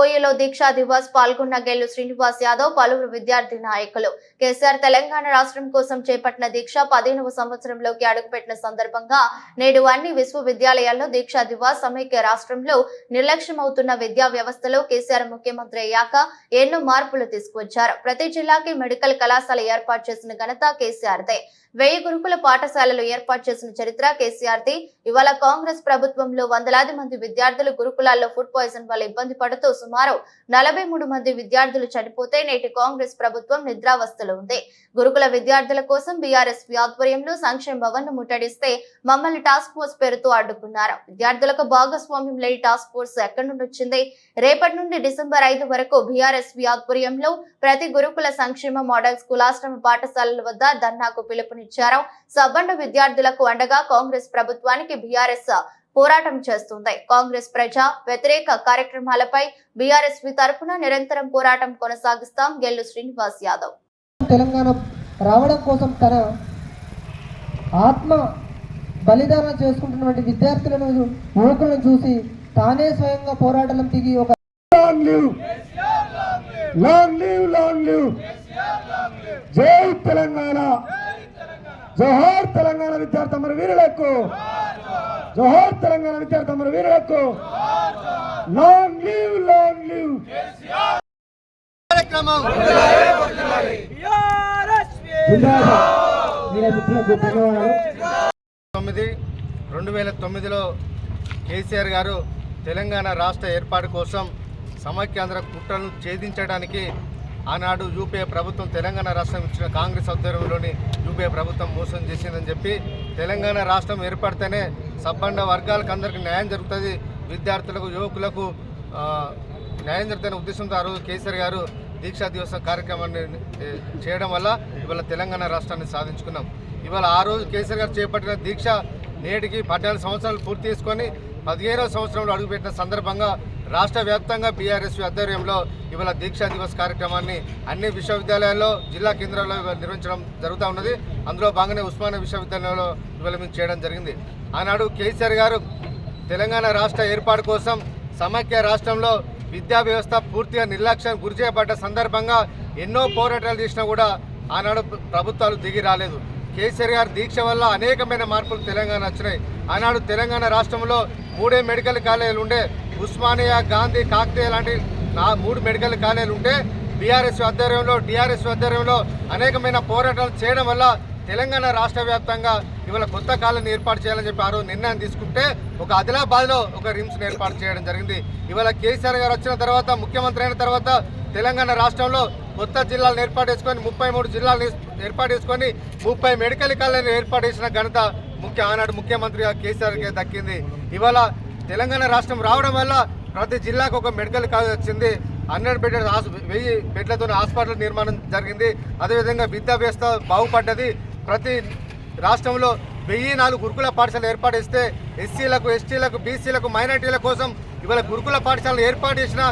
ఓయూలో దీక్షా దివాస్ పాల్గొన్న గెల్లు శ్రీనివాస్ యాదవ్ పలువురు విద్యార్థి నాయకులు. కేసీఆర్ తెలంగాణ రాష్ట్రం కోసం చేపట్టిన దీక్ష పదిహేనవ సంవత్సరంలోకి అడుగుపెట్టిన సందర్భంగా నేడు అన్ని విశ్వవిద్యాలయాల్లో దీక్షా దివాస్ సమైక్య రాష్ట్రంలో నిర్లక్ష్యమవుతున్న విద్యా వ్యవస్థలో కేసీఆర్ ముఖ్యమంత్రి అయ్యాక ఎన్నో మార్పులు తీసుకొచ్చారు ప్రతి జిల్లాకి మెడికల్ కళాశాల ఏర్పాటు చేసిన ఘనత కేసీఆర్దే. వెయ్యి గురుకుల పాఠశాలలు ఏర్పాటు చేసిన చరిత్ర కేసీఆర్ది. ఇవాళ కాంగ్రెస్ ప్రభుత్వంలో వందలాది మంది విద్యార్థులు గురుకులాల్లో ఫుడ్ పాయిజన్ వల్ల ఇబ్బంది పడుతూ సుమారు నలభై మూడు మంది విద్యార్థులు చనిపోతే నేటి కాంగ్రెస్ ప్రభుత్వం నిద్రావస్థలో ఉంది. గురుకుల విద్యార్థుల కోసం బీఆర్ఎస్ ఆధ్వర్యంలో సంక్షేమ భవన్ను ముట్టడిస్తే మమ్మల్ని టాస్క్ ఫోర్స్ పేరుతో అడ్డుకున్నారు. విద్యార్థులకు భాగస్వామ్యం లేని టాస్క్ ఫోర్స్ ఎక్కడి నుండి వచ్చింది? రేపటి నుండి డిసెంబర్ ఐదు వరకు బీఆర్ఎస్ ఆధ్వర్యంలో ప్రతి గురుకుల సంక్షేమ మోడల్ స్కూల్ ఆశ్రమ పాఠశాలల వద్ద ధర్నాకు పిలుపునిచ్చారు సబ్బండ విద్యార్థులకు అండగా కాంగ్రెస్ ప్రభుత్వానికి బీఆర్ఎస్ పోరాటం చేస్తుంది. కాంగ్రెస్ ప్రజా వ్యతిరేక కార్యక్రమాలపై బీఆర్ఎస్ తరపున నిరంతరం పోరాటం కొనసాగిస్తాం. గెల్లు శ్రీనివాస్ యాదవ్. తెలంగాణ రావడం కోసం తన ఆత్మ బలిదానం చేసుకుంటున్నటువంటి విద్యార్థులను యువకులను చూసి తానే స్వయంగా పోరాటం దిగి ఒక long live. Long live long live. జై తెలంగాణ. జోహార్ తెలంగాణ విద్యార్థి వీరులకు. జోహార్ తెలంగాణ విద్యార్థి వీరులకు. లాంగ్ లివ్ లాంగ్ లివ్ కార్యక్రమం. తొమ్మిది రెండు వేల తొమ్మిదిలో కేసీఆర్ గారు తెలంగాణ రాష్ట్ర ఏర్పాటు కోసం సమైక్యాంధ్ర కుట్రలను ఛేదించడానికి ఆనాడు యూపీఏ ప్రభుత్వం తెలంగాణ రాష్ట్రం ఇచ్చిన కాంగ్రెస్ ఆధ్వర్యంలోని యూపీఏ ప్రభుత్వం మోసం చేసిందని చెప్పి తెలంగాణ రాష్ట్రం ఏర్పడితేనే సబ్బండ వర్గాలకు అందరికీ న్యాయం జరుగుతుంది. విద్యార్థులకు యువకులకు న్యాయం జరుగుతున్న ఉద్దేశంతో ఆ రోజు కేసీఆర్ గారు దీక్షా దివసం కార్యక్రమాన్ని చేయడం వల్ల ఇవాళ తెలంగాణ రాష్ట్రాన్ని సాధించుకున్నాం. ఇవాళ ఆ రోజు కేసీఆర్ గారు చేపట్టిన దీక్ష నేటికి పద్నాలుగు సంవత్సరాలు పూర్తి చేసుకొని పదిహేనవ సంవత్సరంలో అడుగుపెట్టిన సందర్భంగా రాష్ట్ర వ్యాప్తంగా బీఆర్ఎస్ ఆధ్వర్యంలో ఇవాళ దీక్షా దివస్ కార్యక్రమాన్ని అన్ని విశ్వవిద్యాలయాల్లో జిల్లా కేంద్రాల్లో నిర్వహించడం జరుగుతూ ఉన్నది. అందులో భాగంగానే ఉస్మానియా విశ్వవిద్యాలయంలో ఇవాళ మేము చేయడం జరిగింది. ఆనాడు కేసీఆర్ గారు తెలంగాణ రాష్ట్ర ఏర్పాటు కోసం సమైక్య రాష్ట్రంలో విద్యా వ్యవస్థ పూర్తిగా నిర్లక్ష్యం గురి చేయబడ్డ సందర్భంగా ఎన్నో పోరాటాలు చేసినా కూడా ఆనాడు ప్రభుత్వాలు దిగి రాలేదు. కేసీఆర్ గారి దీక్ష వల్ల అనేకమైన మార్పులు తెలంగాణ వచ్చినాయి. ఆనాడు తెలంగాణ రాష్ట్రంలో మూడే మెడికల్ కాలేజీలు ఉండే ఉస్మానియా గాంధీ కాకతీయ లాంటి నా మూడు మెడికల్ కాలేజీలు ఉంటే బీఆర్ఎస్ ఆధ్వర్యంలో డిఆర్ఎస్ ఆధ్వర్యంలో అనేకమైన పోరాటాలు చేయడం వల్ల తెలంగాణ రాష్ట్ర వ్యాప్తంగా ఇవాళ కొత్త కాలనీ ఏర్పాటు చేయాలని చెప్పి ఆ రోజు నిర్ణయం తీసుకుంటే ఒక ఆదిలాబాద్లో ఒక రిమ్స్ని ఏర్పాటు చేయడం జరిగింది. ఇవాళ కేసీఆర్ గారు వచ్చిన తర్వాత ముఖ్యమంత్రి అయిన తర్వాత తెలంగాణ రాష్ట్రంలో కొత్త జిల్లాలను ఏర్పాటు చేసుకొని ముప్పై మూడు జిల్లాలు ఏర్పాటు చేసుకొని ముప్పై మెడికల్ కాలేజీలు ఏర్పాటు చేసిన ఘనత ముఖ్య ఆనాడు ముఖ్యమంత్రిగా కేసీఆర్కే దక్కింది. ఇవాళ తెలంగాణ రాష్ట్రం రావడం వల్ల ప్రతి జిల్లాకు ఒక మెడికల్ కాలేజ్ వచ్చింది. హండ్రెడ్ బెడ్ వెయ్యి బెడ్లతో హాస్పిటల్ నిర్మాణం జరిగింది. అదేవిధంగా విద్యా వ్యవస్థ బాగుపడ్డది. ప్రతి రాష్ట్రంలో వెయ్యి నాలుగు గురుకుల పాఠశాలలు ఏర్పాటు చేస్తే ఎస్సీలకు ఎస్టీలకు బీసీలకు మైనార్టీల కోసం ఇవాళ గురుకుల పాఠశాలను ఏర్పాటు చేసిన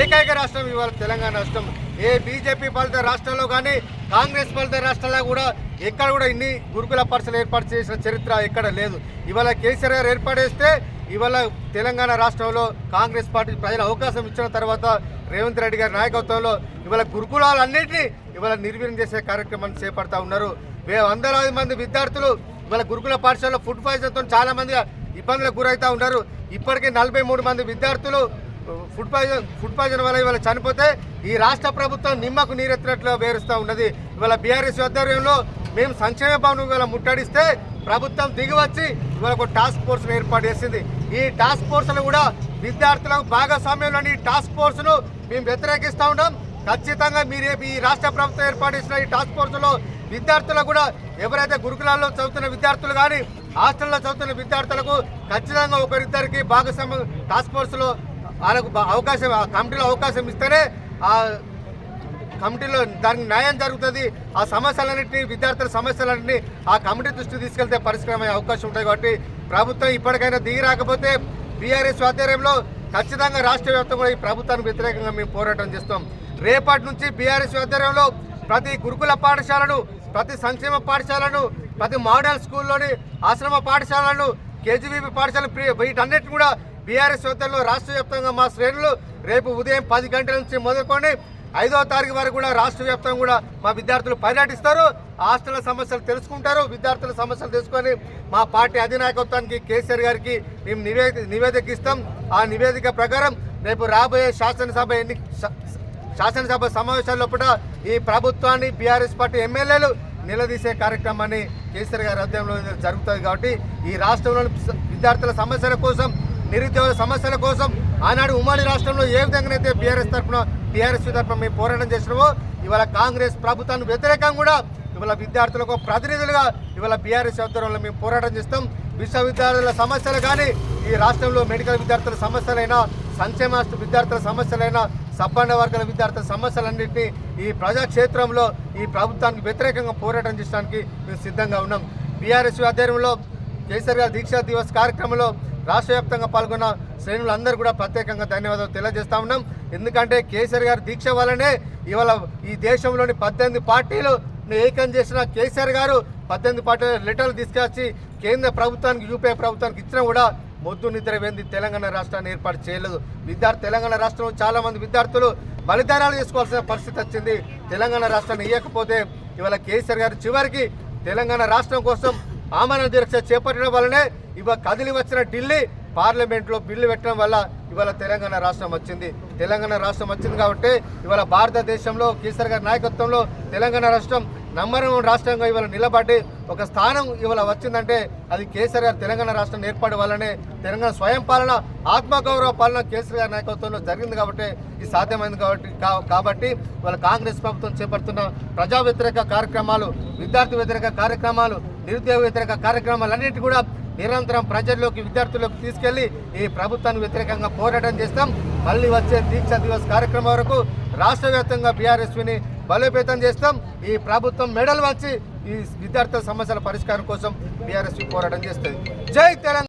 ఏకైక రాష్ట్రం ఇవాళ తెలంగాణ రాష్ట్రం. ఏ బీజేపీ పాలిత రాష్ట్రంలో కానీ కాంగ్రెస్ పాలిత రాష్ట్రాల్లో కూడా ఎక్కడ కూడా ఇన్ని గురుకుల పరిసలు ఏర్పాటు చేసిన చరిత్ర ఎక్కడ లేదు. ఇవాళ కేసీఆర్ గారు ఏర్పాటు చేస్తే ఇవాళ తెలంగాణ రాష్ట్రంలో కాంగ్రెస్ పార్టీ ప్రజలు అవకాశం ఇచ్చిన తర్వాత రేవంత్ రెడ్డి గారి నాయకత్వంలో ఇవాళ గురుకులాలన్నింటినీ ఇవాళ నిర్వీర్యం చేసే కార్యక్రమాన్ని చేపడతా ఉన్నారు. వందలాది మంది విద్యార్థులు ఇవాళ గురుకుల పాఠశాలలో ఫుడ్ పాయిజన్తో చాలా మంది ఇబ్బందులకు గురవుతూ ఉన్నారు. ఇప్పటికే నలభై మూడు మంది విద్యార్థులు ఫుడ్ పాయిజన్ ఫుడ్ పాయిజన్ వల్ల ఇవాళ చనిపోతే ఈ రాష్ట్ర ప్రభుత్వం నిమ్మకు నీరెత్తినట్లు వేరుస్తూ ఉన్నది. ఇవాళ బీఆర్ఎస్ ఆధ్వర్యంలో మేము సంక్షేమ భవనం ఇవాళ ముట్టడిస్తే ప్రభుత్వం దిగివచ్చి ఇవాళ ఒక టాస్క్ ఫోర్స్ ఏర్పాటు చేసింది. ఈ టాస్క్ ఫోర్స్ను కూడా విద్యార్థులకు భాగస్వామ్యంలోని ఈ టాస్క్ ఫోర్స్ను మేము వ్యతిరేకిస్తూ ఉన్నాం. ఖచ్చితంగా మీరు ఈ రాష్ట్ర ప్రభుత్వం ఏర్పాటు చేసిన ఈ టాస్క్ ఫోర్స్లో విద్యార్థులకు కూడా ఎవరైతే గురుకులాల్లో చదువుతున్న విద్యార్థులు కానీ హాస్టల్లో చదువుతున్న విద్యార్థులకు ఖచ్చితంగా ఒకరిద్దరికి భాగస్వామ్యం టాస్క్ ఫోర్స్లో వాళ్ళకు అవకాశం ఆ కమిటీలో అవకాశం ఇస్తేనే ఆ కమిటీలో దానికి న్యాయం జరుగుతుంది. ఆ సమస్యలన్నింటినీ విద్యార్థుల సమస్యలన్నింటినీ ఆ కమిటీ దృష్టికి తీసుకెళ్తే పరిష్కారమయ్యే అవకాశం ఉంటుంది కాబట్టి ప్రభుత్వం ఇప్పటికైనా దిగి రాకపోతే బీఆర్ఎస్ ఆధ్వర్యంలో ఖచ్చితంగా రాష్ట్ర వ్యాప్తంగా ఈ ప్రభుత్వానికి వ్యతిరేకంగా మేము పోరాటం చేస్తాం. రేపటి నుంచి బీఆర్ఎస్ ఆధ్వర్యంలో ప్రతి గురుకుల పాఠశాలను ప్రతి సంక్షేమ పాఠశాలను ప్రతి మోడల్ స్కూల్లోని ఆశ్రమ పాఠశాలను కేజీబీపీ పాఠశాల వీటన్నిటిని కూడా బీఆర్ఎస్ ఆధ్వర్యంలో రాష్ట్ర వ్యాప్తంగా మా శ్రేణులు రేపు ఉదయం పది గంటల నుంచి మొదలుకొని ఐదో తారీఖు వరకు కూడా రాష్ట్ర వ్యాప్తంగా కూడా మా విద్యార్థులు పర్యటిస్తారు. హాస్టల్ సమస్యలు తెలుసుకుంటారు. విద్యార్థుల సమస్యలు తెలుసుకొని మా పార్టీ అధినాయకత్వానికి కేసీఆర్ గారికి మేము నివేదిక నివేదిక ఇస్తాం. ఆ నివేదిక ప్రకారం రేపు రాబోయే శాసనసభ ఎన్ని శాసనసభ సమావేశాల లోపల ఈ ప్రభుత్వాన్ని బీఆర్ఎస్ పార్టీ ఎమ్మెల్యేలు నిలదీసే కార్యక్రమాన్ని కేసీఆర్ గారి అధ్యయనంలో జరుగుతుంది కాబట్టి ఈ రాష్ట్రంలోని విద్యార్థుల సమస్యల కోసం నిరుద్యోగ సమస్యల కోసం ఆనాడు ఉమ్మడి రాష్ట్రంలో ఏ విధంగానైతే బీఆర్ఎస్ తరఫున టీఆర్ఎస్ తరఫున మేము పోరాటం చేసినామో ఇవాళ కాంగ్రెస్ ప్రభుత్వానికి వ్యతిరేకంగా కూడా ఇవాళ విద్యార్థులకు ప్రతినిధులుగా ఇవాళ బీఆర్ఎస్ ఆధ్వర్యంలో మేము పోరాటం చేస్తాం. విశ్వవిద్యాలయాల సమస్యలు కానీ ఈ రాష్ట్రంలో మెడికల్ విద్యార్థుల సమస్యలైనా సంక్షేమ విద్యార్థుల సమస్యలైనా సబ్బండ వర్గాల విద్యార్థుల సమస్యలన్నింటినీ ఈ ప్రజాక్షేత్రంలో ఈ ప్రభుత్వానికి వ్యతిరేకంగా పోరాటం చేయడానికి మేము సిద్ధంగా ఉన్నాం. బీఆర్ఎస్ ఆధ్వర్యంలో కేసీఆర్ గారి దీక్షా దివస్ కార్యక్రమంలో రాష్ట్ర వ్యాప్తంగా పాల్గొన్న శ్రేణులందరూ కూడా ప్రత్యేకంగా ధన్యవాదాలు తెలియజేస్తా ఉన్నాం. ఎందుకంటే కేసీఆర్ గారి దీక్ష వల్లనే ఇవాళ ఈ దేశంలోని పద్దెనిమిది పార్టీలు ఏకం చేసిన కేసీఆర్ గారు పద్దెనిమిది పార్టీల లెటర్లు తీసుకొచ్చి కేంద్ర ప్రభుత్వానికి యూపీఐ ప్రభుత్వానికి ఇచ్చినా కూడా మొద్దు నిద్ర వెంది తెలంగాణ రాష్ట్రాన్ని ఏర్పాటు చేయలేదు. విద్యార్థి తెలంగాణ రాష్ట్రంలో చాలామంది విద్యార్థులు బలిదానాలు చేసుకోవాల్సిన పరిస్థితి వచ్చింది. తెలంగాణ రాష్ట్రాన్ని ఇవ్వకపోతే ఇవాళ కేసీఆర్ గారు చివరికి తెలంగాణ రాష్ట్రం కోసం ఆమరణ దీక్ష చేపట్టడం వల్లనే ఇవాళ కదిలి వచ్చిన ఢిల్లీ పార్లమెంట్లో బిల్లు పెట్టడం వల్ల ఇవాళ తెలంగాణ రాష్ట్రం వచ్చింది. తెలంగాణ రాష్ట్రం వచ్చింది కాబట్టి ఇవాళ భారతదేశంలో కేసీఆర్ గారి నాయకత్వంలో తెలంగాణ రాష్ట్రం నంబర్ వన్ రాష్ట్రంగా ఇవాళ నిలబడి ఒక స్థానం ఇవాళ వచ్చిందంటే అది కేసీఆర్ గారు తెలంగాణ రాష్ట్రం ఏర్పాటు వల్లనే తెలంగాణ స్వయం పాలన ఆత్మగౌరవ పాలన కేసీఆర్ గారి నాయకత్వంలో జరిగింది కాబట్టి ఇది సాధ్యమైంది కాబట్టి కా- కాబట్టి ఇవాళ కాంగ్రెస్ ప్రభుత్వం చేపడుతున్న ప్రజా వ్యతిరేక కార్యక్రమాలు విద్యార్థి వ్యతిరేక కార్యక్రమాలు నిరుద్యోగ వ్యతిరేక కార్యక్రమాలన్నిటి కూడా నిరంతరం ప్రజల్లోకి విద్యార్థుల్లోకి తీసుకెళ్ళి ఈ ప్రభుత్వానికి వ్యతిరేకంగా పోరాటం చేస్తాం. మళ్ళీ వచ్చే దీక్ష దివస్ కార్యక్రమం వరకు రాష్ట్ర వ్యాప్తంగా బీఆర్ఎస్విని బలోపేతం చేస్తాం. ఈ ప్రభుత్వం మెడల్ వచ్చి ఈ విద్యార్థుల సమస్యల పరిష్కారం కోసం బీఆర్ఎస్ పోరాటం చేస్తుంది. జై తెలంగాణ!